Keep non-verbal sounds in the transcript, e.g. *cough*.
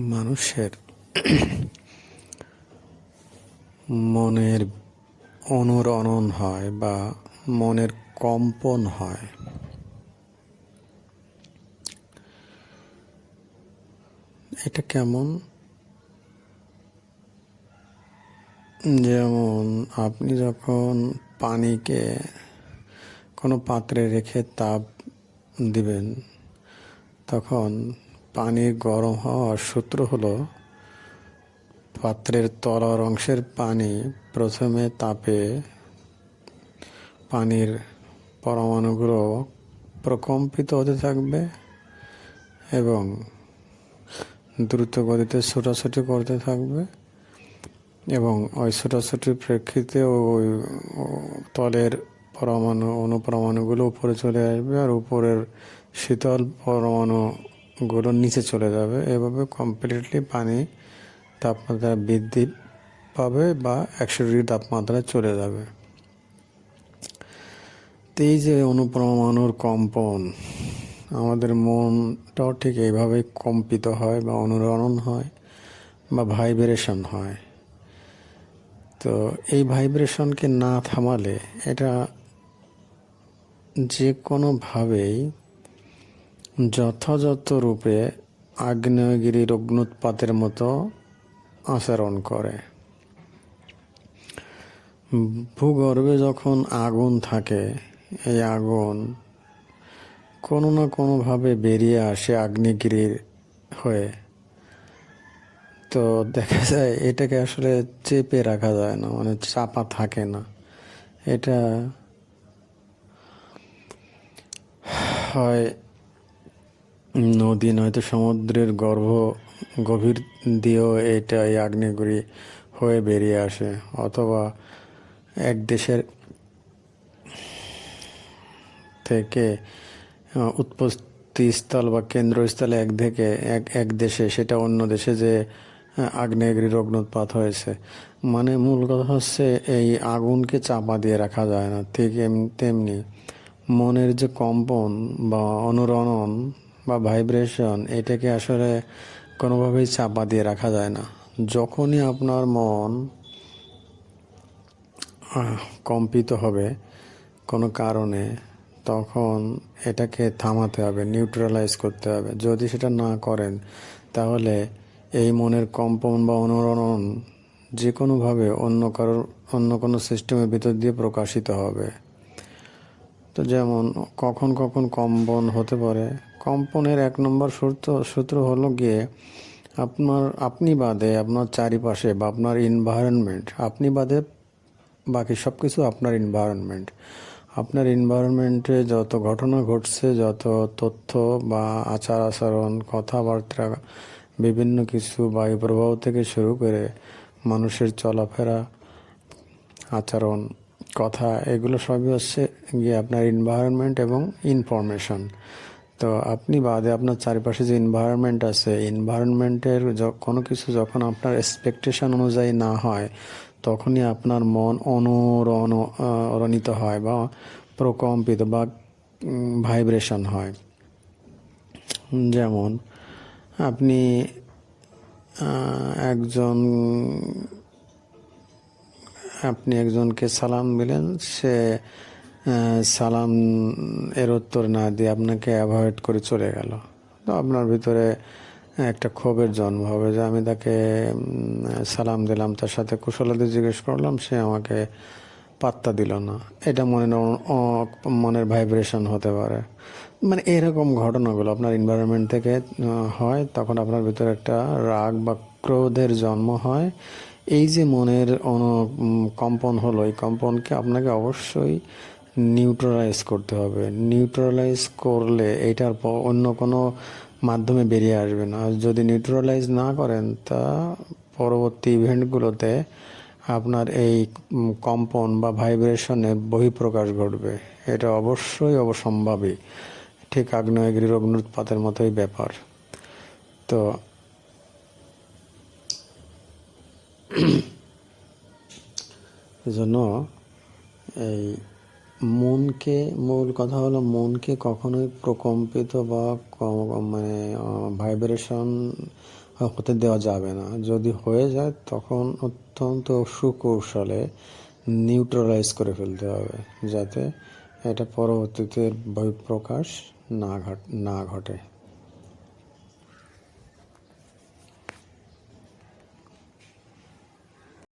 মানুষের মনের অনুরণন হয় বা মনের কম্পন হয়। এটা কেমন? যেমন আপনি যখন পানিকে কোনো পাত্রে রেখে তাপ দিবেন, তখন পানির গরম হওয়ার সূত্র হলো, পাত্রের তলার অংশের পানি প্রথমে তাপে পানির পরমাণুগুলো প্রকম্পিত হতে থাকবে এবং দ্রুত গতিতে ছোটাছুটি করতে থাকবে এবং ওই ছোটাছুটির প্রেক্ষিতে ওই তলের পরমাণু অনুপরমাণুগুলো উপরে চলে আসবে আর উপরের শীতল পরমাণুগুলো নিচে চলে যাবে। এভাবে কমপ্লিটলি পানি তাপমাত্রা বৃদ্ধি পাবে বা একশো ডিগ্রি তাপমাত্রায় চলে যাবে। তো এই যে অনুপ্রমাণুর কম্পন, আমাদের মনটাও ঠিক এইভাবেই কম্পিত হয় বা অনুরণন হয় বা ভাইব্রেশন হয়। তো এই ভাইব্রেশনকে না থামালে এটা যে কোনোভাবেই যথাযথ রূপে আগ্নেয়গিরির অগ্নুৎপাতের মতো আচরণ করে। ভূগর্ভে যখন আগুন থাকে, এই আগুন কোনো না কোনোভাবে বেরিয়ে আসে আগ্নেয়গিরির হয়ে। তো দেখা যায় এটাকে আসলে চেপে রাখা যায় না মানে চাপা থাকে না। এটা হয় নদী নয়তো সমুদ্রের গর্ভ গভীর দিয়েও এটা এই আগ্নেয়গিরি হয়ে বেরিয়ে আসে, অথবা এক দেশের থেকে উৎপত্তিস্থল বা কেন্দ্রস্থলে এক থেকে এক এক দেশে, সেটা অন্য দেশে যে আগ্নেয়গিরির অগ্নুৎপাত হয়েছে। মানে মূল কথা হচ্ছে এই আগুনকে চাপা দিয়ে রাখা যায় না, ঠিক এমনি তেমনি মনের যে কম্পন বা অনুরণন বা ভাইব্রেশন এটাকে আসলে কোনোভাবেই চাপা দিয়ে রাখা যায় না। যখনই আপনার মন কম্পিত হবে কোনো কারণে, তখন এটাকে থামাতে হবে নিউট্রালাইজ করতে হবে। যদি সেটা না করেন, তাহলে এই মনের কম্পন বা অনুরণন যে কোনোভাবে অন্য কারোর, অন্য কোনো সিস্টেমের ভিতর দিয়ে প্রকাশিত হবে। তো যেমন কখন কখন কম্পন হতে পারে, কম্পনের এক নম্বর সূত্র সূত্র হলো গিয়ে আপনার, আপনি বাদে আপনার চারিপাশে বা আপনার ইনভায়রনমেন্ট আপনি বাদে বাকি সব কিছু আপনার ইনভায়রনমেন্ট আপনার ইনভায়রনমেন্টে যত ঘটনা ঘটছে, যত তথ্য বা আচার আচরণ, কথাবার্তা, বিভিন্ন কিছু বায়ু প্রবাহ থেকে শুরু করে মানুষের চলাফেরা, আচরণ কথা, এগুলো সবই হচ্ছে গিয়ে আপনার ইনভায়রনমেন্ট এবং ইনফরমেশন তো আপনি বাদে আপনার চারিপাশে যে ইনভায়রনমেন্ট আছে ইনভায়রনমেন্টের কোনো কিছু যখন আপনার এক্সপেকটেশন অনুযায়ী না হয়, তখনই আপনার মন অনুরণ অনুরণিত হয় বা প্রকম্পিত বা ভাইব্রেশন হয়। যেমন আপনি একজন একজনকে সালাম দিলেন, সে সালাম এর উত্তর না দিয়ে আপনাকে অ্যাভয়েড করে চলে গেল। তো আপনার ভিতরে একটা ক্ষোভের জন্ম হবে যে আমি তাকে সালাম দিলাম, তার সাথে কুশলাদি জিজ্ঞেস করলাম, সে আমাকে পাত্তা দিল না। এটা মনের মনের ভাইব্রেশন হতে পারে। মানে এরকম ঘটনাগুলো আপনার এনভায়রনমেন্ট থেকে হয়, তখন আপনার ভিতরে একটা রাগ বা ক্রোধের জন্ম হয় এই যে মনের কম্পন হলো, এই কম্পনকে আপনাকে অবশ্যই নিউট্রালাইজ করতে হবে। নিউট্রালাইজ করলে এটার অন্য কোনো মাধ্যমে বেরিয়ে আসবে না। যদি নিউট্রালাইজ না করেন, তা পরবর্তী ইভেন্টগুলোতে আপনার এই কম্পন বা ভাইব্রেশনের বহিঃপ্রকাশ ঘটবে। এটা অবশ্যই অবসম্ভাবী। ঠিক আগ্নেয়গিরির অগ্নুৎপাতের মতোই ব্যাপার। তো *clears throat* এজন্য এই মনকে, মূল কথা হলো মনকে কখনোই প্রকম্পিত বা মানে ভাইব্রেশন হতে দেওয়া যাবে না। যদি হয়ে যায়, তখন অত্যন্ত সুকৌশলে নিউট্রালাইজ করে ফেলতে হবে, যাতে এটা পরবর্তীতে বহিঃপ্রকাশ না ঘট, না ঘটে।